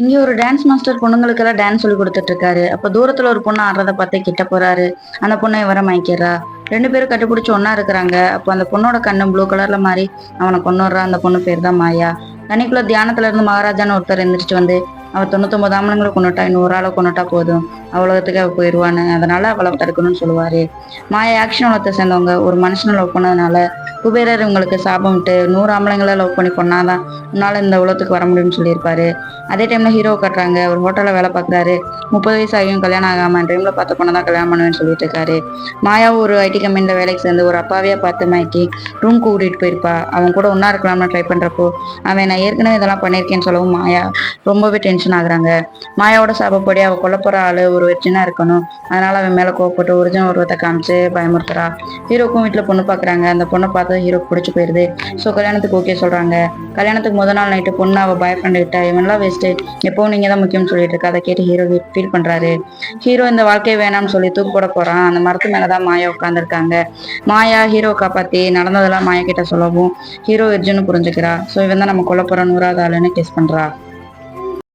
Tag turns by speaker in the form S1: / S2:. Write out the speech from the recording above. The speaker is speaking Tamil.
S1: இங்க ஒரு டான்ஸ் மாஸ்டர் பொண்ணுங்களுக்கெல்லாம் டான்ஸ் சொல்லி கொடுத்துட்டு இருக்காரு. அப்ப தூரத்துல ஒரு பொண்ணு ஆடுறத பார்த்து கிட்ட போறாரு. அந்த பொண்ணை இவரை மயக்கிறா ரெண்டு பேரும் கட்டுப்பிடிச்சு ஒன்னா இருக்கிறாங்க. அப்போ அந்த பொண்ணோட கண்ணு ப்ளூ கலர்ல மாறி அவனை கொண்டுடுறா அந்த பொண்ணு பேர் தான் மாயா. தனிக்குள்ள தியானத்துல இருந்து மகாராஜான்னு ஒருத்தர் எந்திரிச்சு வந்து அவள் தொண்ணூத்தொன்பது ஆம்பளங்களை கொண்டுட்டா இன்னொரு ஆளை கொண்டுட்டா போதும். அவ்வளோத்துக்கு அவள் போயிடுவான்னு அதனால அவளை தடுக்கணும்னு சொல்லுவாரு. மாயா ஆக்ஷன் உலகத்தை சேர்ந்தவங்க. ஒரு மனுஷனை லவ் பண்ணதுனால குபேரர் உங்களுக்கு சாபம் விட்டு நூறு ஆம்பளைங்களை லவ் பண்ணி பொண்ணாதான் உன்னால இந்த உலகத்துக்கு வர முடியும்னு சொல்லியிருப்பாரு. அதே டைம்ல ஹீரோ கட்டுறாங்க. ஒரு ஹோட்டல்ல வேலை பார்க்குறாரு. முப்பது வயசு ஆகியும் கல்யாணம் ஆகாம ட்ரீம்ல பார்த்த பொண்ணை தான் கல்யாணம் பண்ணுவேன்னு சொல்லிட்டு இருக்காரு மாயா ஒரு ஐடி கம்பெனில வேலைக்கு சேர்ந்து ஒரு அப்பாவியா பார்த்து மயக்கி ரூம் கூட்டிட்டு போயிருப்பா. அவன் கூட ஒன்னா இருக்கலாம்னு ட்ரை பண்றப்போ அவன் நான் ஏற்கனவே இதெல்லாம் பண்ணியிருக்கேன்னு சொல்லவும் மாயா ரொம்பவே டென்ஷன் ஆகுறாங்க. மாயாவோட சாபப்படி அவ கொல்ல போற ஆளு ஒரு வெற்றினா இருக்கணும். அதனால அவன் மேல கோவப்பட்டு ஒரிஜினல் உருவத்தை காமிச்சு பயமுறுத்துறா. ஹீரோக்கும் வீட்டுல பொண்ணு பாக்குறாங்க. அந்த பொண்ணை பார்த்து ஹீரோக்கு பிடிச்சி போயிருது. ஸோ கல்யாணத்துக்கு ஓகே சொல்றாங்க. கல்யாணத்துக்கு முத நாள் நைட்டு பொண்ணு அவ பாய் ஃப்ரெண்ட் கிட்ட இவன்லாம் வேஸ்ட்டு எப்பவும் நீங்க தான் முக்கியம்னு சொல்லிட்டு இருக்கா. அதை கேட்டு ஹீரோ ஃபீல் பண்றாரு. ஹீரோ இந்த வாழ்க்கையை வேணாம்னு சொல்லி தூக்கு போட போறான். அந்த மரத்து மேலதான் மாயா உட்காந்துருக்காங்க மாயா ஹீரோ காப்பாத்தி நடந்ததெல்லாம் மாயா கிட்ட சொல்லவும் ஹீரோ வெர்ஜுன்னு புரிஞ்சுக்கிறா. ஸோ இவன் தான் நம்ம கொல்ல போற நூறாவது ஆளுன்னு கெஸ் பண்றா.